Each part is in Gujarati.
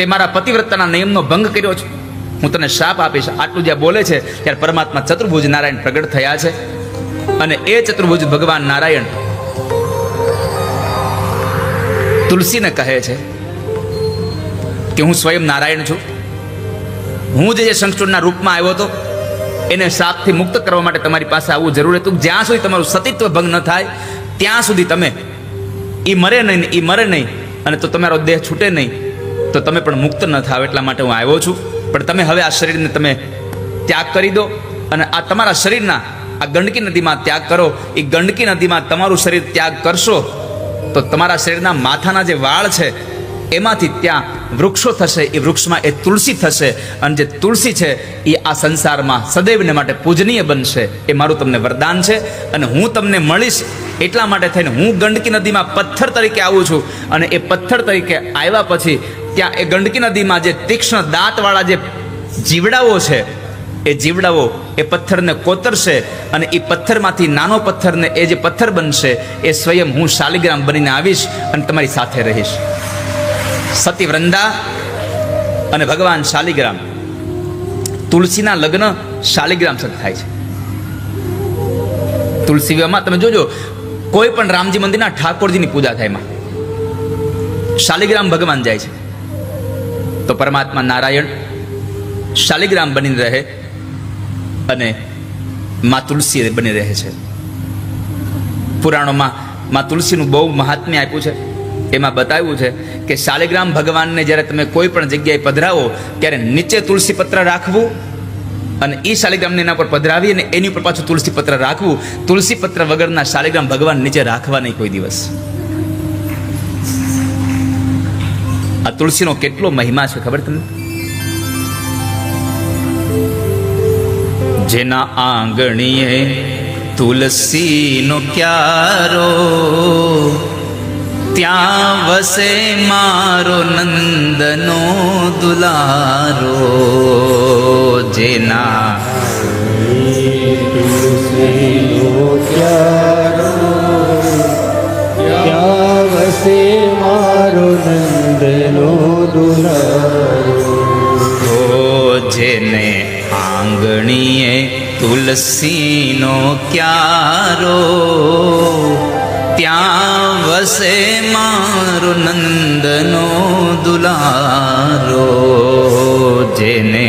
તે મારા પતિવ્રતાના નિયમનો ભંગ કર્યો છે. હું તને શાપ આપીશ. આટલું જ્યાં બોલે છે, ત્યારે પરમાત્મા ચતુર્ભુજ નારાયણ પ્રગટ થયા છે. અને એ ચતુર્ભુજ ભગવાન નારાયણ તુલસીને કહે છે કે હું સ્વયં નારાયણ છું. હું જે સંસ્કૃતના રૂપમાં આવ્યો હતો, એને શાપથી મુક્ત કરવા માટે તમારી પાસે આવવું જરૂર હતું. જ્યાં સુધી તમારું સતીત્વ ભંગ ન થાય, ત્યાં સુધી તમે એ મરે નહીં એ મરે નહીં. અને તો તમારો દેહ છૂટે નહીં. તો તમે પણ મુક્ત ન થાવ એટલા માટે હું આવ્યો છું. પણ તમે હવે આ શરીરને તમે ત્યાગ કરી દો અને આ તમારા શરીરના આ ગંડકી નદીમાં ત્યાગ કરો. એ ગંડકી નદીમાં તમારું શરીર ત્યાગ કરશો તો તમારા શરીરના માથાના જે વાળ છે, એમાંથી ત્યાં વૃક્ષો થશે. એ વૃક્ષમાં એ તુલસી થશે અને જે તુલસી છે એ આ સંસારમાં સદૈવને માટે પૂજનીય બનશે. એ મારું તમને વરદાન છે અને હું તમને મળીશ એટલા માટે થઈને હું ગંડકી નદીમાં પથ્થર તરીકે આવું છું. અને એ પથ્થર તરીકે આવ્યા પછી ત્યાં એ ગંડકી નદીમાં જે તીક્ષ્ણ દાંતવાળા જે જીવડાઓ છે, એ જીવડાઓ એ પથ્થરને કોતરશે અને એ પથ્થરમાંથી નાનો પથ્થરને એ જે પથ્થર બનશે, એ સ્વયં હું શાલિગ્રામ બનીને આવીશ અને તમારી સાથે રહીશ. સતી વૃંદા અને ભગવાન શાલિગ્રામ. તુલસીના લગ્ન શાલિગ્રામ સાથે થાય છે. તુલસી વિવાહમાં તમે જોજો, કોઈ પણ રામજી મંદિરના ઠાકોરજીની પૂજા થાય એમાં. શાલિગ્રામ ભગવાન જાય છે. તો પરમાત્મા નારાયણ શાલિગ્રામ બની રહે અને માં તુલસી બની રહે છે. પુરાણોમાં માં તુલસીનું બહુ મહાત્મ્ય આપ્યું છે. એમાં બતાવ્યું છે કે શાલિગ્રામ ભગવાનને જ્યારે તમે કોઈ પણ જગ્યાએ પધરાવો, ત્યારે નીચે તુલસી પત્ર રાખવું અને એ શાલિગ્રામને એના પર પધરાવી અને એની ઉપર પાછું તુલસી પત્ર રાખવું. તુલસી પત્ર વગરના શાલિગ્રામ ભગવાન નીચે રાખવા નહીં કોઈ દિવસ. આ તુલસીનો કેટલો મહિમા છે ખબર તમને? જેના આંગણીએ તુલસીનો ક્યારો, ત્યાં વસે મારો નંદનો દુલારો. જેના ત્યાં વસે હો જેને આંગણીએ તુલસીનો ક્યારો, ત્યાં વસે મારો નંદનો દુલારો. જેને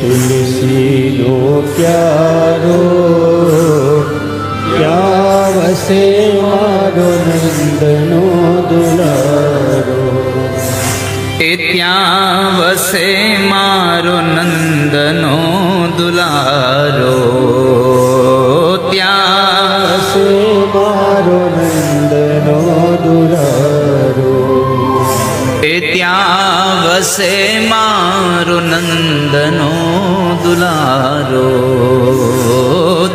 તુલસીનો પ્યારો ત્યાં વસે મારો નંદનો ત્યાં વસે મારો નંદનો દુલારો. ત્યાં વસે મારો નંદનો દુલારો. એ ત્યાં વસે મારો નંદનો દુલારો.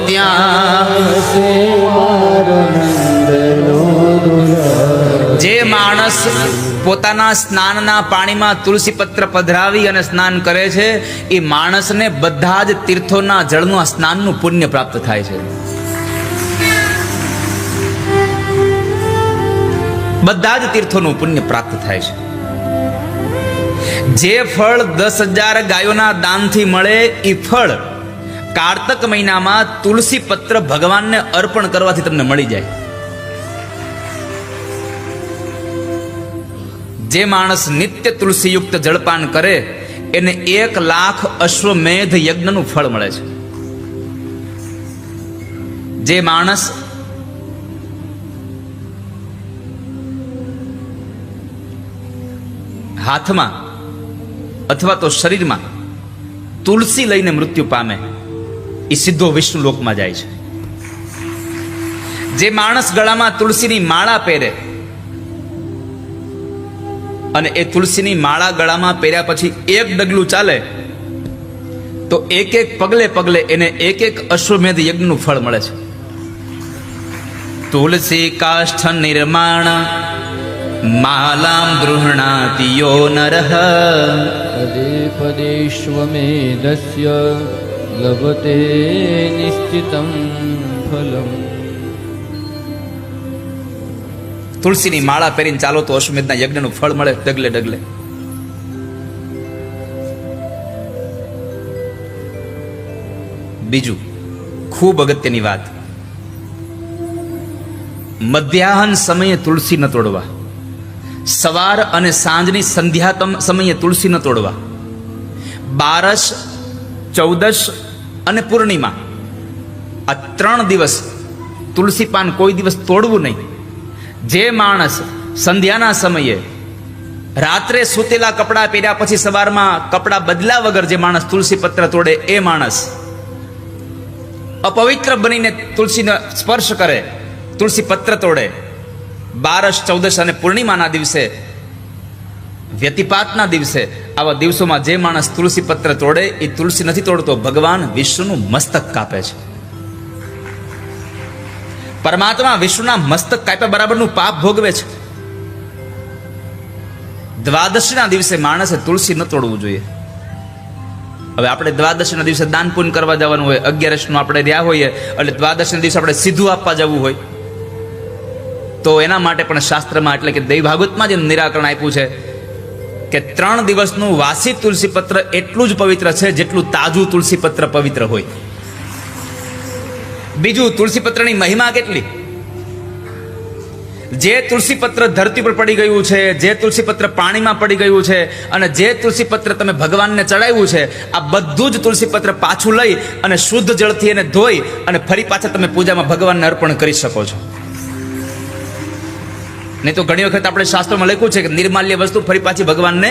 ત્યાં વસે મારો નંદનો દુલારો. જે માણસ પોતાના સ્નાનના પાણીમાં તુલસી પત્ર પધરાવી અને સ્નાન કરે છે, એ માણસને બધા જ તીર્થોના જળનું આ સ્નાનનું પુણ્ય પ્રાપ્ત થાય છે. બધા જ તીર્થોનું પુણ્ય પ્રાપ્ત થાય છે. જે ફળ દસ હજાર ગાયોના દાનથી મળે, એ ફળ કારતક મહિનામાં તુલસી પત્ર ભગવાનને અર્પણ કરવાથી તમને મળી જાય. જે માણસ નિત્ય તુલસીયુક્ત જળપાન કરે, એને એક લાખ અશ્વમેધ યજ્ઞનું ફળ મળે છે. જે માણસ હાથમાં અથવા તો શરીરમાં તુલસી લઈને મૃત્યુ પામે, એ સીધો વિષ્ણુ લોકમાં જાય છે. જે માણસ ગળામાં તુલસીની માળા પહેરે અને એ તુલસીની માળા ગળામાં પહેર્યા પછી એક ડગલું ચાલે, તો એક એક પગલે પગલે એને એક એક અશ્વમેધ યજ્ઞનું ફળ મળે છે. તુલસી કાષ્ઠ નિર્માણ, માલામ ગૃહણાતિ યો નરઃ પદે પદેશ્વમેધસ્ય લભતે નિશ્ચિતમ ફલમ. તુલસીની માળા પહેરીને ચાલો તો અશ્વમેધના યજ્ઞનું ફળ મળે ડગલે ડગલે. બીજું, ખૂબ અગત્યની વાત. મધ્યાહન સમયે તુલસી ન તોડવા. સવાર અને સાંજની સંધ્યાતમ સમયે તુલસી ન તોડવા. બારસ ચૌદશ અને પૂર્ણિમા. આ ત્રણ દિવસ તુલસી પાન કોઈ દિવસ તોડવું નહીં. જે માણસ સંધ્યાના સમયે રાત્રે સૂતેલા કપડાં પહેર્યા પછી સવારમાં કપડાં બદલા વગર જે માણસ તુલસી પત્ર તોડે, એ માણસ અપવિત્ર બનીને તુલસીનો સ્પર્શ કરે, તુલસી પત્ર તોડે. બારસ ચૌદશ અને પૂર્ણિમાના દિવસે, વ્યતિપાતના દિવસે, આવા દિવસોમાં જે માણસ તુલસી પત્ર તોડે, એ તુલસી નથી તોડતો, ભગવાન વિષ્ણુનું મસ્તક કાપે છે. પરમાત્મા વિષ્ણુના મસ્તક કાપ્યા બરાબરનું પાપ ભોગવે છે. દ્વાદશીના દિવસે માણસે તુલસી ન તોડવું જોઈએ. હવે આપણે દ્વાદશીના દિવસે દાન પુણ્ય કરવા જવાનું હોય, અગિયારસનું આપણે રહ્યા હોઈએ, એટલે દ્વાદશીના દિવસે આપણે સીધું આપવા જવું હોય. તો એના માટે પણ શાસ્ત્રમાં એટલે કે દૈવ ભાગવતમાં જે નિરાકરણ આપ્યું છે કે ત્રણ દિવસનું વાસી તુલસી પત્ર એટલું જ પવિત્ર છે જેટલું તાજું તુલસી પત્ર પવિત્ર હોય. બીજું તુલસી પત્રની મહિમા કેટલી? જે તુલસી પત્ર ધરતી પર પડી ગયું છે, જે તુલસી પત્ર પાણીમાં પડી ગયું છે અને જે તુલસી પત્ર તમે ભગવાનને ચડાવ્યું છે, આ બધું જ તુલસી પત્ર પાછું લઈ અને શુદ્ધ જળથી એને ધોઈ અને ફરી પાછા તમે પૂજામાં ભગવાનને અર્પણ કરી શકો છો. નહીં તો ઘણી વખત આપણે શાસ્ત્રોમાં લખ્યું છે કે નિર્માલ્ય વસ્તુ ફરી પાછી ભગવાનને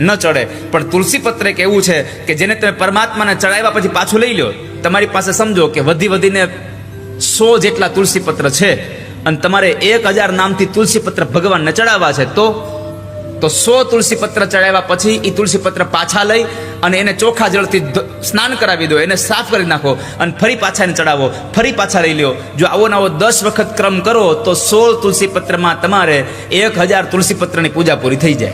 ન ચડે. પણ તુલસી પત્ર એક એવું છે કે જેને તમે પરમાત્માને ચડાવ્યા પછી પાછું લઈ લો તમારી પાસે સમજો કે વધી વધીને સો જેટલા તુલસી પત્ર છે. અને તમારે એક હજાર નામથી તુલસી પત્ર ભગવાનને ચડાવવા છે, તો? તો સો તુલસી પત્ર ચડાવ્યા પછી એ તુલસી પત્ર પાછા લઈ અને એને ચોખા જળથી સ્નાન કરાવી દો, એને સાફ કરી નાખો અને ફરી પાછા એને ચડાવો, ફરી પાછા લઈ લ્યો. જો આવો નવો દસ વખત ક્રમ કરો, તો સોળ તુલસી પત્રમાં તમારે એક હજાર તુલસી પત્રની પૂજા પૂરી થઈ જાય.